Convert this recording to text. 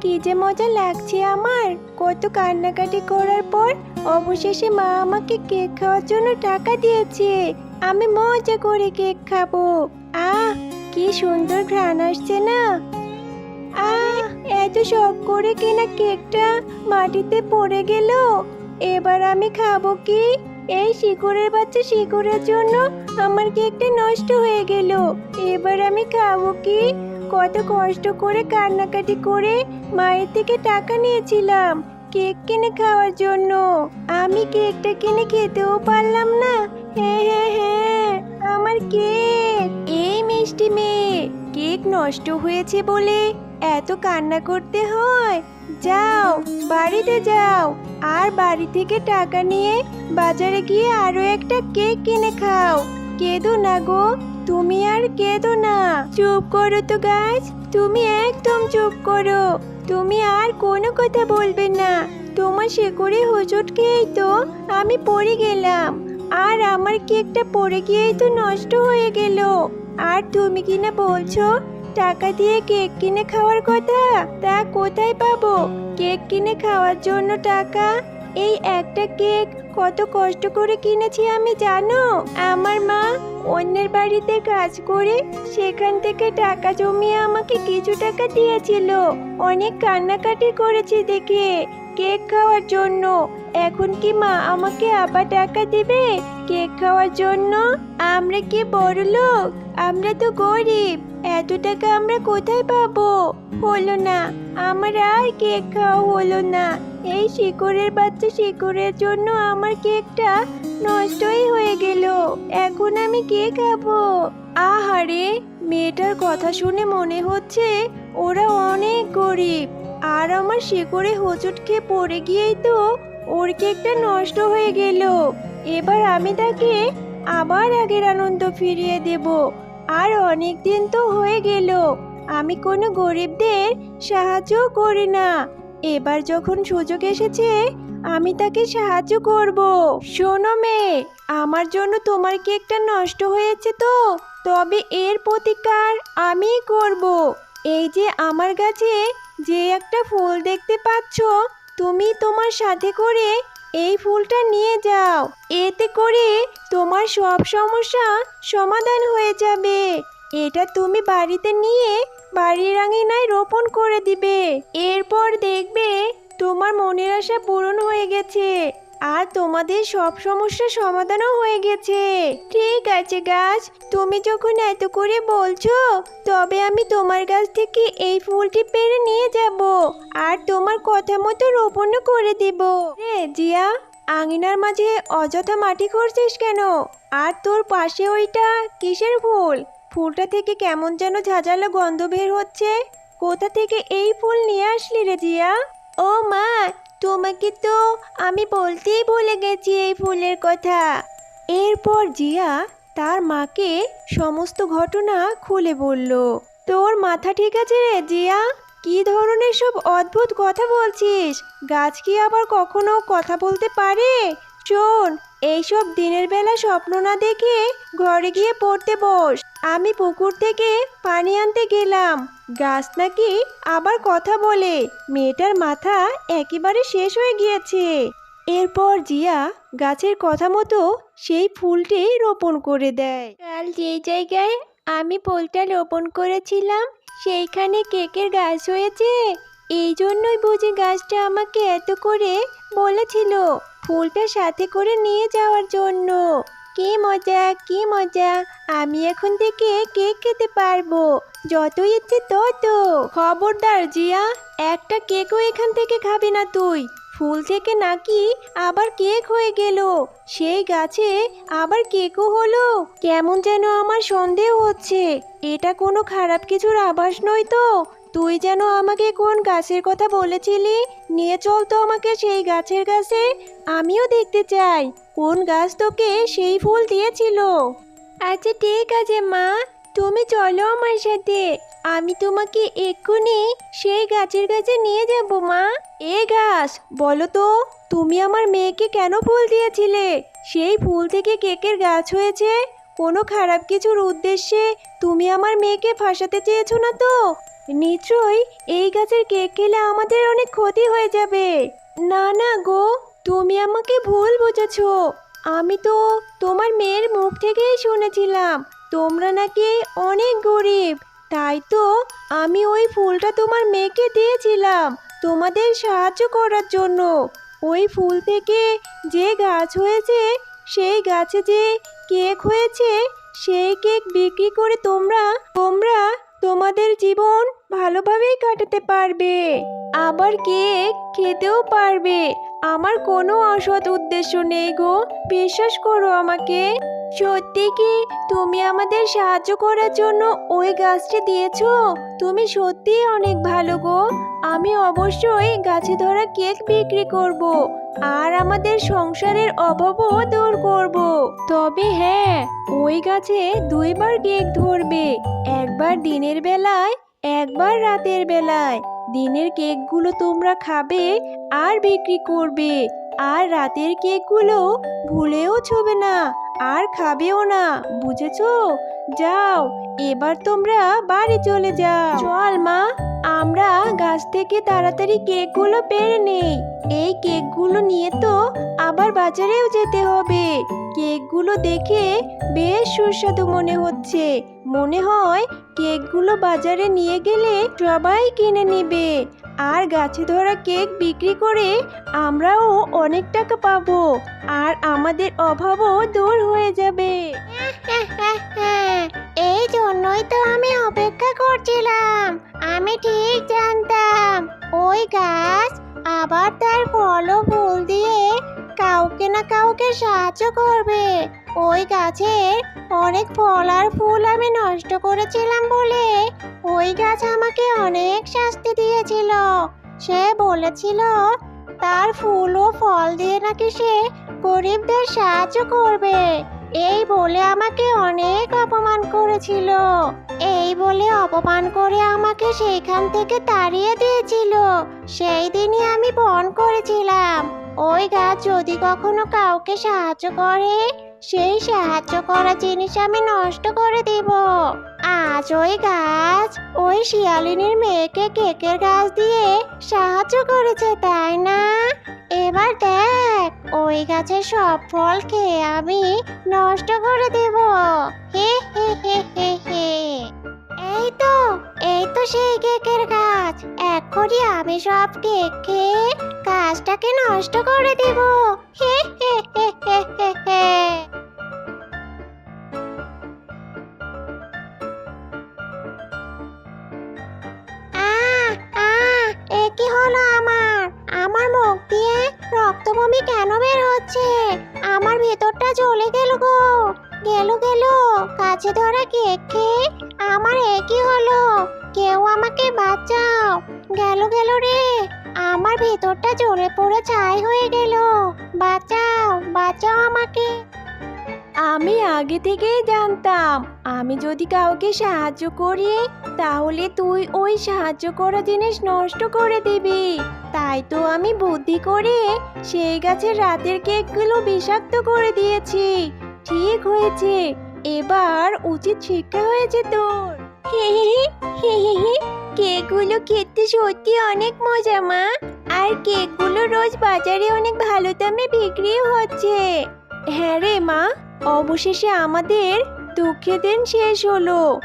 কি যে মজা লাগছে আমার। কত কান্নাকাটি করার পর অবশেষে মা আমাকে কেক খাওয়ার জন্য টাকা দিয়েছে। আমি মজা করে কেক খাব। আহ, কি সুন্দর ঘ্রাণ আসছে না। আহ, এত শখ করে কেনা কেকটা মাটিতে পড়ে গেল। এবার আমি খাব কি? এই শিকড়ের বাচ্চা শিকড়ের জন্য আমার কেকটা নষ্ট হয়ে গেল। এবার আমি খাব কি? কত কষ্ট করে কান্নাকাটি করে মায়ের থেকে টাকা নিয়েছিলাম কেক কিনে খাওয়ার জন্য। আমি কেকটা কিনে খেতেও পারলাম না। হ্যাঁ হ্যাঁ হ্যাঁ আমার কেক। এই মিষ্টি মেয়ে, কেক নষ্ট হয়েছে বলে এত কান্না করতে হয়? যাও, বাড়িতে যাও। আর বাড়ি থেকে টাকা নিয়ে বাজারে গিয়ে আরও একটা কেক কিনে খাও। কেঁদো না গো, তুমি আর কেঁদো না। চুপ করো তো গাছ, তুমি একদম চুপ করো। তুমি আর কোনো কথা বলবে না। তোমার শেকড়ে হোঁচট খেয়েই তো আমি পড়ে গেলাম। আর আমার কেকটা পড়ে গিয়েই তো নষ্ট হয়ে গেল। আর তুমি কিনা বলছো টাকা দিয়ে কেক কিনে খাওয়ার কথা? তা কোথায় পাবো? কেক কিনে খাওয়ার জন্য টাকা? এই একটা কেক কত কষ্ট করে কিনেছি আমি জানো? আমার মা অন্যের বাড়িতে কাজ করে সেখান থেকে টাকা জমিয়ে আমাকে কিছু টাকা দিয়েছিল। অনেক কান্নাকাটি করেছি দেখে কেক খাওয়ার জন্য। এখন কি মা আমাকে আবার টাকা দিবে কেক খাওয়ার জন্য? আমরা কি বড় লোক আমরা তো গরিব। এত টাকা আমরা কোথায় পাবো? হলো না। আমার আর কেক খাওয়া হলো না। এই শিকড়ের বাচ্চা শিকড়ের জন্য আমার কেকটা নষ্টই হয়ে গেল। এখন আমি কে খাব? আহারে, মেয়েটার কথা শুনে মনে হচ্ছে ওরা অনেক গরিব। আর আমার শিকড়ে হোঁচট খেয়ে পড়ে গিয়েই তো ওর কেকটা নষ্ট হয়ে গেল। এবার আমি তাকে আবার আগের আনন্দ ফিরিয়ে দেব। আর অনেক দিন তো হয়ে গেল। আমি কোনো গরিবদের সাহায্য করি না। এবার যখন সুযোগ এসেছে, আমি তাকে সাহায্য করব। শোনো মেয়ে, আমার জন্য তোমার কেকটা নষ্ট হয়েছে তো? তবে এর প্রতিকার আমি করব। এই যে আমার গাছে যে একটা ফুল দেখতে পাচ্ছ, তুমি তোমার সাথে করে এই ফুলটা নিয়ে যাও। এতে করে তোমার সব সমস্যা সমাধান হয়ে যাবে। এটা তুমি বাড়িতে নিয়ে বাড়ির আঙিনায় রোপণ করে দিবে। এরপর দেখবে তোমার মনের আশা পূরণ হয়ে গেছে। আর তোমাদের সব সমস্যার সমাধানও হয়ে গেছে। ঠিক আছে, গাছ। তুমি যখন এত করে বলছো, তবে আমি তোমার গাছ থেকে এই ফুলটি পেরে নিয়ে যাব আর তোমার কথা মতো রোপণও করে দিব। রে জিয়া, আঙিনার মাঝে অযথা মাটি করছিস কেন? আর তোর পাশে ওইটা কিসের ফুল? ফুলটা থেকে কেমন যেন ঝাঁঝালো গন্ধ বের হচ্ছে। কোথা থেকে এই ফুল নিয়ে আসলি রে জিয়া? ও মা তোমাকে তো আমি বলতেই ভুলে গেছি এই ফুলের কথা। এরপর জিয়া তার মাকে সমস্ত ঘটনা খুলে বলল, তোর মাথা ঠিক আছে রে জিয়া? কি ধরনের সব অদ্ভুত কথা বলছিস? গাছ কি আবার কখনো কথা বলতে পারে? শোন এইসব দিনের বেলা স্বপ্ন না দেখে ঘরে গিয়ে পড়তে বস। আমি পুকুর থেকে পানি আনতে গেলাম। গাছ নাকি আবার কথা বলে। মেয়েটার মাথা একেবারে শেষ হয়ে গিয়েছে। এরপর জিয়া গাছের কথা মতো সেই ফুলটি রোপণ করে দেয়। কাল যেই জায়গায় আমি ফুলটা রোপণ করেছিলাম, সেইখানে কেকের গাছ হয়েছে? এই জন্যই বুঝি গাছটা আমাকে এত করে বলেছিল। ফুলটা সাথে করে নিয়ে যাওয়ার জন্য। কি মজা কি মজা। আমি এখন থেকে কেক খেতে পারব। যত ইচ্ছে তত। খবরদার, জিয়া। একটা কেকও এখান থেকে খাবি না তুই। ফুল থেকে নাকি আবার কেক হয়ে গেল। সেই গাছে আবার কেকও হলো। কেমন যেন আমার সন্দেহ হচ্ছে। এটা কোনো খারাপ কিছুর আভাস নয় তো? তুই যেন আমাকে কোন গাছের কথা বলেছিলি? নিয়ে চল তো আমাকে সেই গাছের কাছে আমিও দেখতে চাই, কোন গাছ তোকে সেই ফুল দিয়েছিল। আচ্ছা ঠিক আছে, মা। তুমি চলো আমার সাথে। আমি তোমাকে এক্ষুনি সেই গাছের কাছে নিয়ে যাব, মা। এ গাছ, বলো তো, তুমি আমার মেয়েকে কেন ফুল দিয়েছিলে? সেই ফুল থেকে কেকের গাছ হয়েছে। কোনো খারাপ কিছুর উদ্দেশ্যে তুমি আমার মেয়েকে ফাঁসাতে চেয়েছো না তো? নিশ্চয়ই এই গাছের কেক খেলে আমাদের অনেক ক্ষতি হয়ে যাবে। না না গো, তুমি আমাকে ভুল বুঝেছ। আমি তো তোমার মেয়ের মুখ থেকেই শুনেছিলাম, তোমরা নাকি অনেক গরিব। তাই তো আমি ওই ফুলটা তোমার মেয়েকে দিয়েছিলাম, তোমাদের সাহায্য করার জন্য। ওই ফুল থেকে যে গাছ হয়েছে, সেই গাছে যে কেক হয়েছে, সেই কেক বিক্রি করে তোমরা তোমরা তোমাদের জীবন ভালোভাবেই কাটাতে পারবে। আবার কেক খেতেও পারবে। আমার কোনো অসৎ উদ্দেশ্য নেই গো, বিশ্বাস করো আমাকে। সত্যি কি তুমি আমাদের সাহায্য করার জন্য ওই গাছটি দিয়েছ? তুমি সত্যিই অনেক ভালো গো। আমি অবশ্যই গাছে ধরা কেক বিক্রি করব আর আমাদের সংসারের অভাবও দূর করব। তবে হ্যাঁ ওই গাছে দুইবার কেক ধরবে। একবার দিনের বেলায় একবার রাতের বেলায়। দিনের কেকগুলো তোমরা খাবে আর বিক্রি করবে। আর রাতের কেকগুলো ভুলেও ছবে না আর খাবেও না, বুঝেছ? যাও, এবার তোমরা বাড়ি চলে যাও। চল মা। আমরা গাছ থেকে তাড়াতাড়ি কেকগুলো পেরে নেই। এই কেকগুলো নিয়ে তো আবার বাজারেও যেতে হবে। কেকগুলো দেখে বেশ সুস্বাদু মনে হচ্ছে। মনে হয় কেকগুলো বাজারে নিয়ে গেলে সবাই কিনে নেবে। আর গাছে ধরা কেক বিক্রি করে আমরাও অনেক টাকা পাবো। আর আমাদের অভাবও দূর হয়ে যাবে। এই জন্যই তো আমি করছিলাম। আমি ঠিক জানতাম। ওই গাছ আবার তার ফল ফুল দিয়ে কাউকে না কাউকে সাহায্য করবে। ওই গাছের অনেক ফল আর ফুল আমি নষ্ট করেছিলাম বলে ওই গাছ আমাকে অনেক শাস্তি দিয়েছিল। সে বলেছিল, তার ফুল ও ফল দিয়ে নাকি সে গরিবদের সাহায্য করবে। এই বলে আমাকে অনেক অপমান করেছিল। এই বলে অপমান করে আমাকে সেইখান থেকে তাড়িয়ে দিয়েছিল। সেই দিনই আমি বন করেছিলাম। ওই গাছ যদি কখনো কাউকে সাহায্য করে, সেই সাহায্য করা জিনিস আমি নষ্ট করে দেব। আজ ওই গাছ ওই শিয়ালিনীর মেয়েকে কেকের গাছ দিয়ে সাহায্য করেছে, তাই না? এবার দেখ, ওই গাছের সব ফল খেয়ে আমি নষ্ট করে দেব। হে হে হে হে হে। এই তো এই তো সেই কেকের গাছ। এখনই আমি সব কেক খেয়ে গাছটাকে নষ্ট করে দেব। হে ভেতরটা জ্বলে গেল গো। গেল গেল। কাছে ধরা কেক খেয়ে আমার একই হলো। কেউ আমাকে বাঁচাও। গেল গেল রে। আমার ভেতরটা জ্বলে পড়ে ছাই হয়ে গেল। বাঁচাও বাঁচাও আমাকে। আমি আগে থেকেই জানতাম, আমি যদি কাউকে সাহায্য করি, তাহলে তুই ওই সাহায্য করা জিনিস নষ্ট করে দিবি। তাই তো আমি বুদ্ধি করে সেই গাছের রাতের কেকগুলো বিষাক্ত করে দিয়েছি। ঠিক হয়েছে। এবার উচিত শিক্ষা হয়েছে তোর। কেকগুলো খেতে সত্যি অনেক মজা মা। আর কেকগুলো রোজ বাজারে অনেক ভালো দামে বিক্রিও হচ্ছে। হ্যাঁ রে মা অবশেষে আমাদের দুঃখের দিন শেষ হলো।